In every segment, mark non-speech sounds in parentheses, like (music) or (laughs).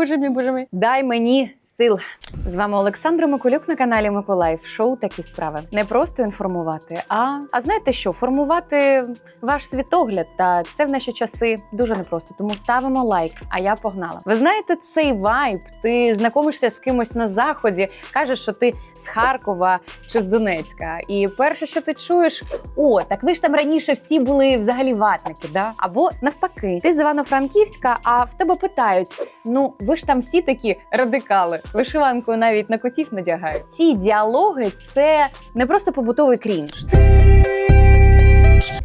боже мій, боже мій. Дай мені сил. З вами Олександра Миколюк на каналі Миколаїв. Шоу такі справи. Не просто інформувати, а а знаєте що? Формувати ваш світогляд. Та це в наші часи дуже непросто. Тому ставимо лайк. А я погнала. Ви знаєте цей вайб? Ти знайомишся з кимось на заході, кажеш, що ти з Харкова чи з Донецька. І перше, що ти чуєш, о, так ви ж там раніше всі були взагалі ватники, да? Або навпаки, ти з Івано-Франківська, а в тебе питають: ну ви ж там всі такі радикали, вишиванку навіть на котів надягають. Ці діалоги це не просто побутовий крінж.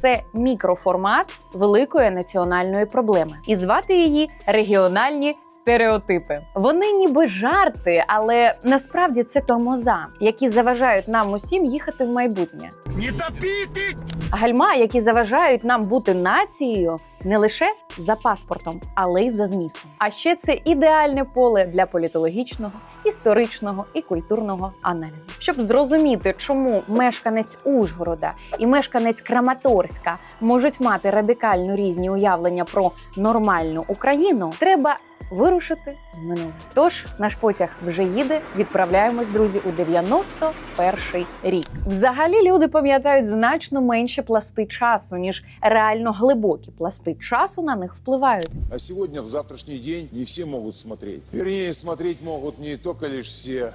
Це мікроформат великої національної проблеми, і звати її регіональні стереотипи. Вони ніби жарти, але насправді це тормоза, які заважають нам усім їхати в майбутнє. Не топите! Гальма, які заважають нам бути нацією не лише за паспортом, але й за змістом. А ще це ідеальне поле для політологічного, історичного і культурного аналізу. Щоб зрозуміти, чому мешканець Ужгорода і мешканець Краматорська можуть мати радикально різні уявлення про нормальну Україну, треба вирушити в минуле. Тож наш потяг вже їде. Відправляємось, друзі, у 91-й рік. Взагалі люди пам'ятають значно менше пласти часу, ніж реально глибокі пласти часу на них впливають. А сьогодні, в завтрашній день, не всі можуть смотреть. Вірні смотреть можуть не тільки лише все.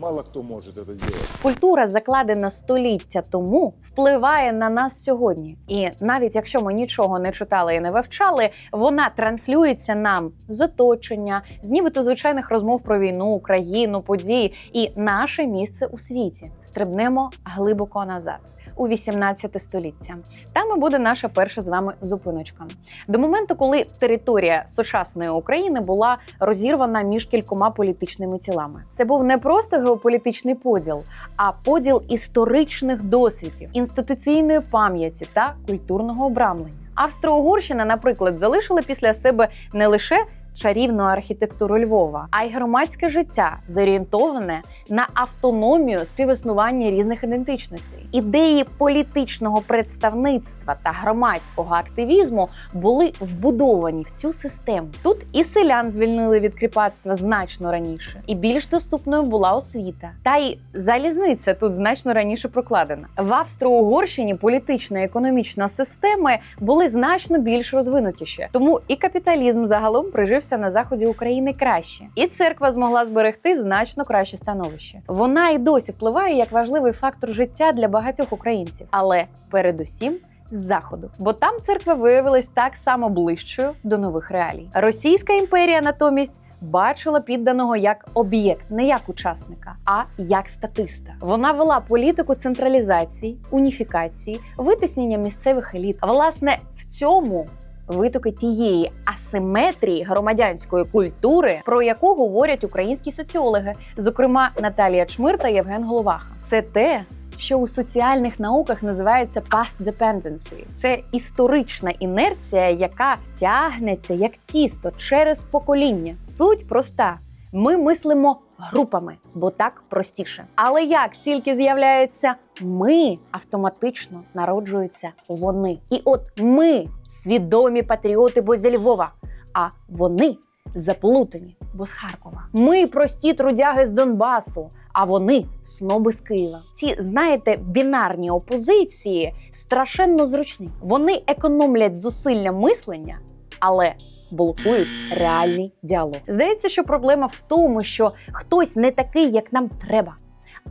Мало хто може це робити. Культура, закладена століття тому, впливає на нас сьогодні. І навіть якщо ми нічого не читали і не вивчали, вона транслюється нам з оточення, з нібито звичайних розмов про війну, Україну, події і наше місце у світі. Стрибнемо глибоко назад. У 18 століття там і буде наша перша з вами зупиночка. До моменту, коли територія сучасної України була розірвана між кількома політичними тілами, це був не просто геополітичний поділ, а поділ історичних досвідів, інституційної пам'яті та культурного обрамлення. Австро-Угорщина, наприклад, залишила після себе не лише чарівну архітектуру Львова, а й громадське життя, зорієнтоване на автономію співіснування різних ідентичностей. Ідеї політичного представництва та громадського активізму були вбудовані в цю систему. Тут і селян звільнили від кріпацтва значно раніше, і більш доступною була освіта. Та й залізниця тут значно раніше прокладена. В Австро-Угорщині політична і економічна системи були значно більш розвинутіші, тому і капіталізм загалом прижився на заході України краще, і церква змогла зберегти значно краще становище. Вона і досі впливає як важливий фактор життя для багатьох українців, але передусім. З заходу, бо там церква виявилась так само ближчою до нових реалій. Російська імперія натомість бачила підданого як об'єкт, не як учасника, а як статиста. Вона вела політику централізації, уніфікації, витиснення місцевих еліт. Власне, в цьому витоки тієї асиметрії громадянської культури, про яку говорять українські соціологи, зокрема Наталія Чмир та Євген Головаха. Це те. Що у соціальних науках називається path dependency. Це історична інерція, яка тягнеться як тісто через покоління. Суть проста: ми мислимо групами, бо так простіше. Але як тільки з'являється ми, автоматично народжуються вони. І от ми свідомі патріоти, бо зі Львова, а вони заплутані, бо з Харкова. Ми прості трудяги з Донбасу, а вони сноби з Києва. Ці, знаєте, бінарні опозиції страшенно зручні. Вони економлять зусилля мислення, але блокують реальний діалог. Здається, що проблема в тому, що хтось не такий, як нам треба.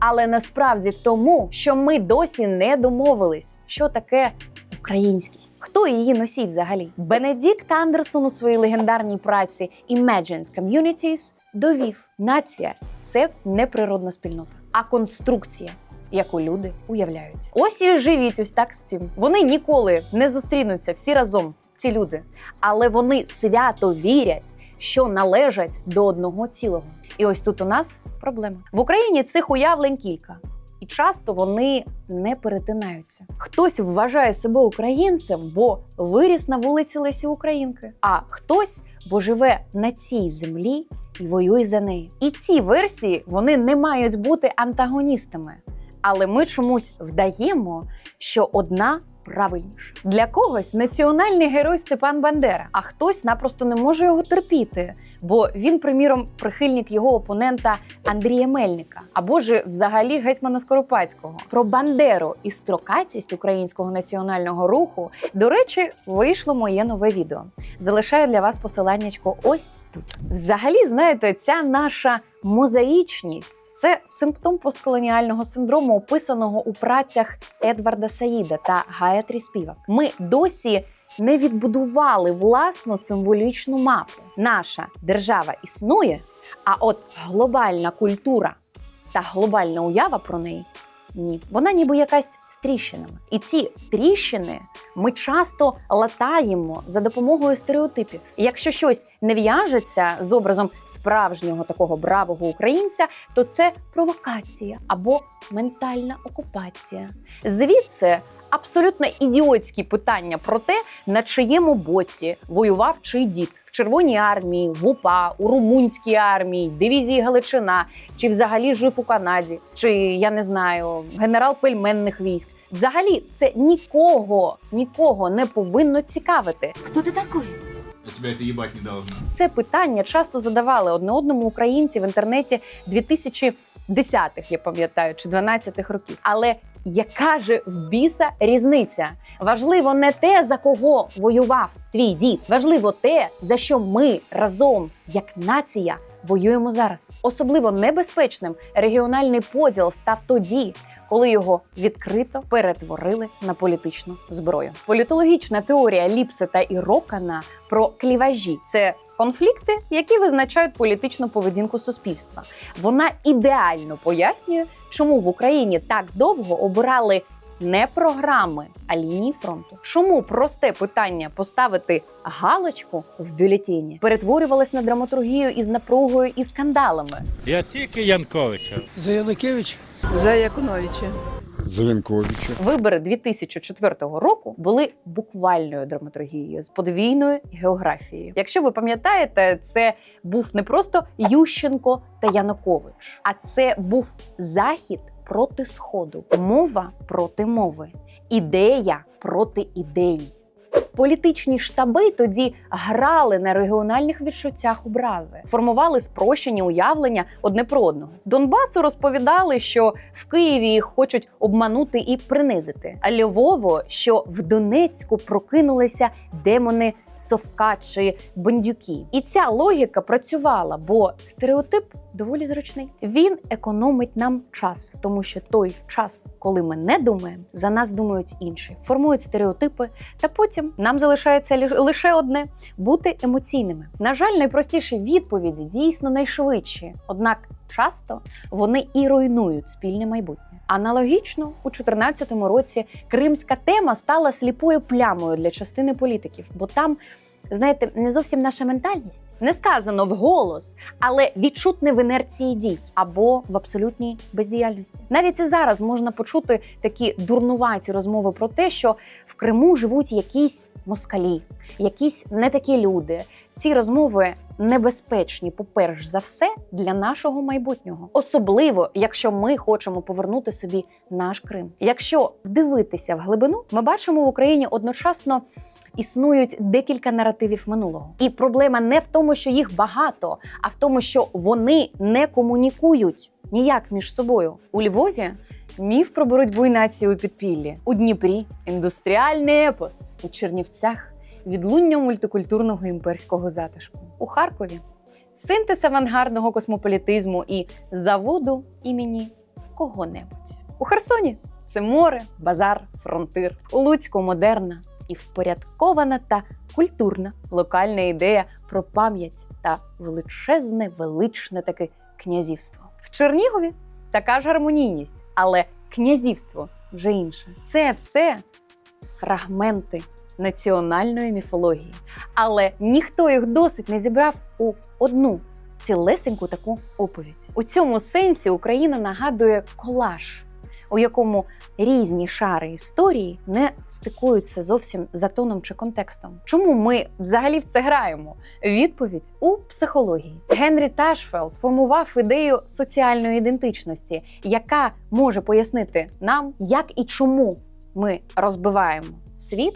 Але насправді в тому, що ми досі не домовились, що таке українськість. Хто її носій взагалі? Бенедікт Андерсон у своїй легендарній праці Imagined Communities довів: нація це не природна спільнота, а конструкція. Яку люди уявляють, ось і живіть ось так з цим. Вони ніколи не зустрінуться всі разом, ці люди, але вони свято вірять, що належать до одного цілого. І ось тут у нас проблема в Україні. Цих уявлень кілька, і часто вони не перетинаються. Хтось вважає себе українцем, бо виріс на вулиці Лесі Українки, а хтось бо живе на цій землі і воює за неї. І ці версії вони не мають бути антагоністами. Але ми чомусь вдаємо, що одна правильніша. Для когось національний герой Степан Бандера, а хтось напросто не може його терпіти, бо він, приміром, прихильник його опонента Андрія Мельника, або ж взагалі гетьмана Скоропадського. Про Бандеру і строкатість українського національного руху, до речі, вийшло моє нове відео. Залишаю для вас посиланнячко ось тут. Взагалі, знаєте, ця наша мозаїчність це симптом постколоніального синдрому, описаного у працях Едварда Саїда та Гаyaтрі Співак. Ми досі не відбудували власну символічну мапу. Наша держава існує, а от глобальна культура та глобальна уява про неї ні. Вона ніби якась тріщинами. І ці тріщини ми часто латаємо за допомогою стереотипів. І якщо щось не в'яжеться з образом справжнього такого бравого українця, то це провокація або ментальна окупація. Звідси абсолютно ідіотські питання про те, на чиєму боці воював чий дід в Червоній армії, в УПА, у румунській армії, дивізії Галичина, чи взагалі жив у Канаді, чи я не знаю, генерал пельменних військ. Взагалі, це нікого, нікого не повинно цікавити. Кто ты такой? А тебя это ебать не должно. Це питання часто задавали одне одному українці в інтернеті 2010-х, я пам'ятаю, чи 12-х років. Але яка же в біса різниця? Важливо не те, за кого воював твій дід, важливо те, за що ми разом, як нація, воюємо зараз. Особливо небезпечним регіональний поділ став тоді, коли його відкрито перетворили на політичну зброю. Політологічна теорія Ліпса та Ірокана про кліважі це конфлікти, які визначають політичну поведінку суспільства. Вона ідеально пояснює, чому в Україні так довго обирали не програми, а лінії фронту. Чому просте питання поставити галочку в бюлетені перетворювалось на драматургію із напругою і скандалами? Я тільки Янковича. За Янукевич? За Якуновича. За Янковича. Вибори 2004 року були буквальною драматургією з подвійною географією. Якщо ви пам'ятаєте, це був не просто Ющенко та Янукович, а це був захід проти сходу, мова проти мови, ідея проти ідеї. Політичні штаби тоді грали на регіональних відчуттях образи, формували спрощені уявлення одне про одного. Донбасу розповідали, що в Києві їх хочуть обманути і принизити. А Львово, що в Донецьку прокинулися демони Совка чи бандюки. І ця логіка працювала, бо стереотип доволі зручний. Він економить нам час, тому що той час, коли ми не думаємо, за нас думають інші, формують стереотипи, та потім нам залишається лише одне бути емоційними. На жаль, найпростіші відповіді дійсно найшвидші, однак часто вони і руйнують спільне майбутнє. Аналогічно у 2014 році кримська тема стала сліпою плямою для частини політиків, бо там. Знаєте, не зовсім наша ментальність не сказано вголос, але відчутне в інерції дій або в абсолютній бездіяльності. Навіть і зараз можна почути такі дурнуваті розмови про те, що в Криму живуть якісь москалі, якісь не такі люди. Ці розмови небезпечні, по-перш за все, для нашого майбутнього, особливо якщо ми хочемо повернути собі наш Крим. Якщо вдивитися в глибину, ми бачимо в Україні одночасно. Існують декілька наративів минулого, і проблема не в тому, що їх багато, а в тому, що вони не комунікують ніяк між собою. У Львові міф про боротьбу і націю у підпіллі, у Дніпрі індустріальний епос, у Чернівцях відлуння мультикультурного імперського затишку. У Харкові синтез авангардного космополітизму і заводу імені кого-небудь. У Херсоні це море, базар, фронтир. У Луцьку модерна і впорядкована та культурна локальна ідея про пам'ять та величезне, величне таке князівство. В Чернігові така ж гармонійність, але князівство вже інше. Це все фрагменти національної міфології. Але ніхто їх досить не зібрав у одну цілесеньку таку оповідь. У цьому сенсі Україна нагадує колаж. У якому різні шари історії не стикуються зовсім за тоном чи контекстом. Чому ми взагалі в це граємо? Відповідь у психології. Генрі Ташфел сформував ідею соціальної ідентичності, яка може пояснити нам, як і чому ми розбиваємо світ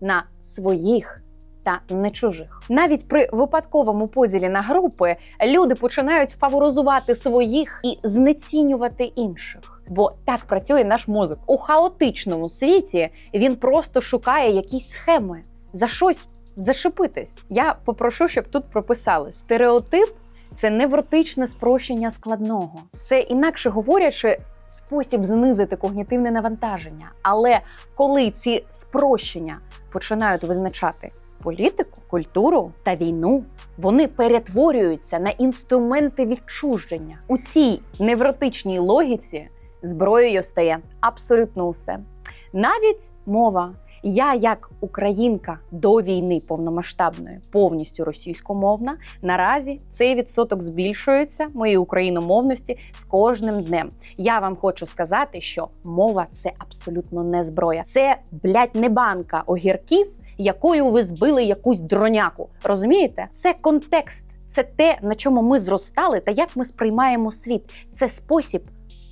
на своїх та не чужих. Навіть при випадковому поділі на групи люди починають фаворизувати своїх і знецінювати інших. Бо так працює наш мозок. У хаотичному світі він просто шукає якісь схеми за щось зашипитись. Я попрошу, щоб тут прописали стереотип. Це невротичне спрощення складного. Це інакше говорячи, спосіб знизити когнітивне навантаження. Але коли ці спрощення починають визначати політику, культуру та війну, вони перетворюються на інструменти відчуження. У цій невротичній логіці зброєю стає абсолютно усе. Навіть мова. Я, як українка до війни повномасштабної, повністю російськомовна, наразі цей відсоток збільшується моєї україномовності з кожним днем. Я вам хочу сказати, що мова це абсолютно не зброя. Це блядь, не банка огірків, якою ви збили якусь дроняку. Розумієте? Це контекст, це те, на чому ми зростали, та як ми сприймаємо світ. Це спосіб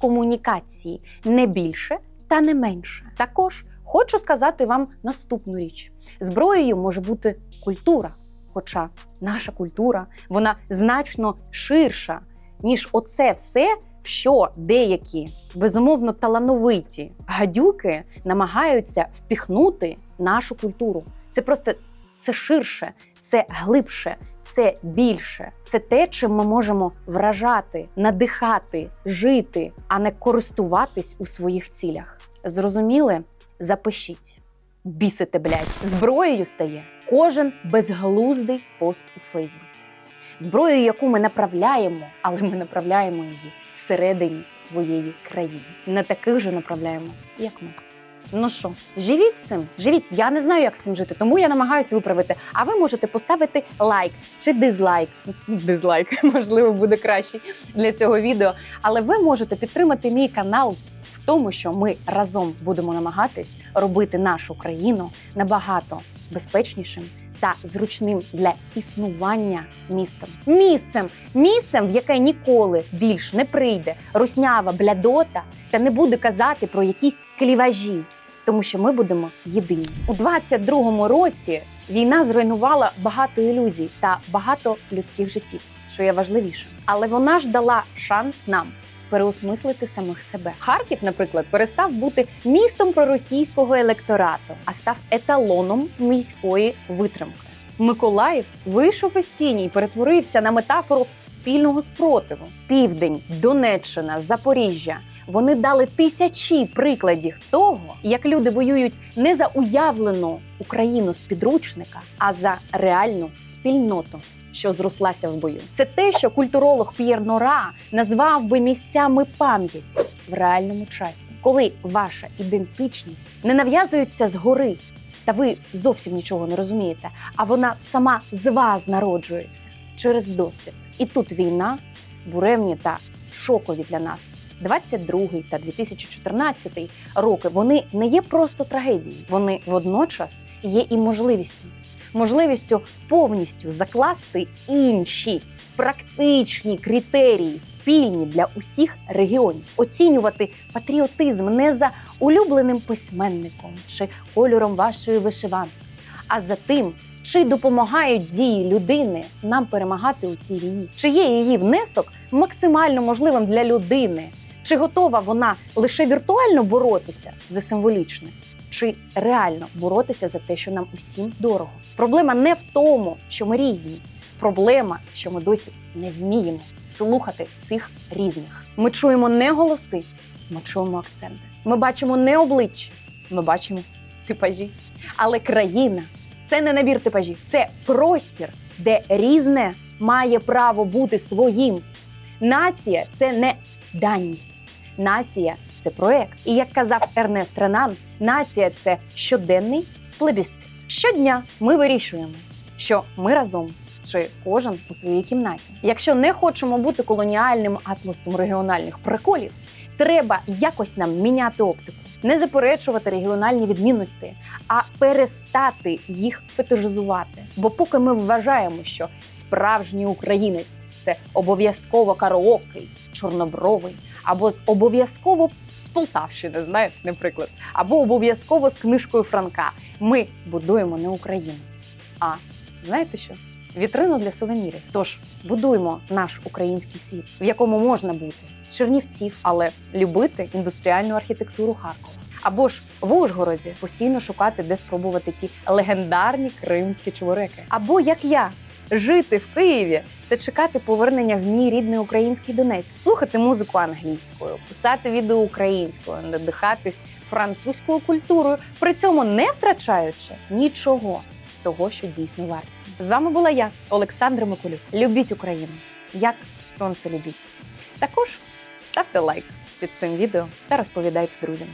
комунікації не більше та не менше. Також хочу сказати вам наступну річ: зброєю може бути культура. Хоча наша культура вона значно ширша, ніж оце все, в що деякі безумовно талановиті гадюки намагаються впіхнути нашу культуру. Це просто це ширше, це глибше, це більше. Це те, чим ми можемо вражати, надихати, жити, а не користуватись у своїх цілях. Зрозуміли? Запишіть. Бісите, блядь. Зброєю стає кожен безглуздий пост у Фейсбуці. Зброєю, яку ми направляємо, але ми направляємо її всередині своєї країни. Не таких же направляємо, як ми. Ну що, живіть з цим, живіть. Я не знаю, як з цим жити, тому я намагаюся виправити. А ви можете поставити лайк чи дизлайк. (laughs) Дизлайк, можливо, буде кращий для цього відео. Але ви можете підтримати мій канал в тому, що ми разом будемо намагатись робити нашу країну набагато безпечнішим та зручним для існування містом. Місцем, місцем, в яке ніколи більш не прийде руснява блядота та не буде казати про якісь кліважі. Тому що ми будемо єдині у 22-му році. Війна зруйнувала багато ілюзій та багато людських життів, що є важливішим. Але вона ж дала шанс нам переосмислити самих себе. Харків, наприклад, перестав бути містом проросійського електорату, а став еталоном міської витримки. Миколаїв вийшов із тіні і перетворився на метафору спільного спротиву. Південь, Донеччина, Запоріжжя. Вони дали тисячі прикладів того, як люди воюють не за уявлену Україну з підручника, а за реальну спільноту, що зрослася в бою. Це те, що культуролог П'єр Нора назвав би місцями пам'яті в реальному часі, коли ваша ідентичність не нав'язується згори, та ви зовсім нічого не розумієте, а вона сама з вас народжується через досвід. І тут війна, буремні та шокові для нас. 22 та 2014 роки вони не є просто трагедією, вони водночас є і можливістю. Можливістю повністю закласти інші практичні критерії, спільні для усіх регіонів, оцінювати патріотизм не за улюбленим письменником чи кольором вашої вишиванки, а за тим, чи допомагають дії людини нам перемагати у цій війні, чи є її внесок максимально можливим для людини. Чи готова вона лише віртуально боротися за символічне, чи реально боротися за те, що нам усім дорого? Проблема не в тому, що ми різні. Проблема, що ми досі не вміємо слухати цих різних. Ми чуємо не голоси, ми чуємо акценти. Ми бачимо не обличчя, ми бачимо типажі. Але країна це не набір типажів, це простір, де різне має право бути своїм. Нація це не даність. Нація це проект. І як казав Ернест Ренан, нація це щоденний плебісцит. Щодня ми вирішуємо, що ми разом чи кожен у своїй кімнаті. Якщо не хочемо бути колоніальним атласом регіональних приколів, Треба якось нам міняти оптику, не заперечувати регіональні відмінності, а перестати їх фетишизувати. Бо поки ми вважаємо, що справжній українець це обов'язково караокий, чорнобровий, або з обов'язково з Полтавщини, знаєте, наприклад, або обов'язково з книжкою Франка. Ми будуємо не Україну. А знаєте що? Вітрину для сувенірів. Тож будуємо наш український світ, в якому можна бути з Чернівців, але любити індустріальну архітектуру Харкова. Або ж в Ужгороді постійно шукати, де спробувати ті легендарні кримські чебуреки. Або як я. Жити в Києві та чекати повернення в мій рідний український Донець, слухати музику англійською, писати відео українською, надихатись французькою культурою, при цьому не втрачаючи нічого з того, що дійсно вартісне. З вами була я, Олександра Миколюк. Любіть Україну, як сонце любіть. Також ставте лайк під цим відео та розповідайте друзям.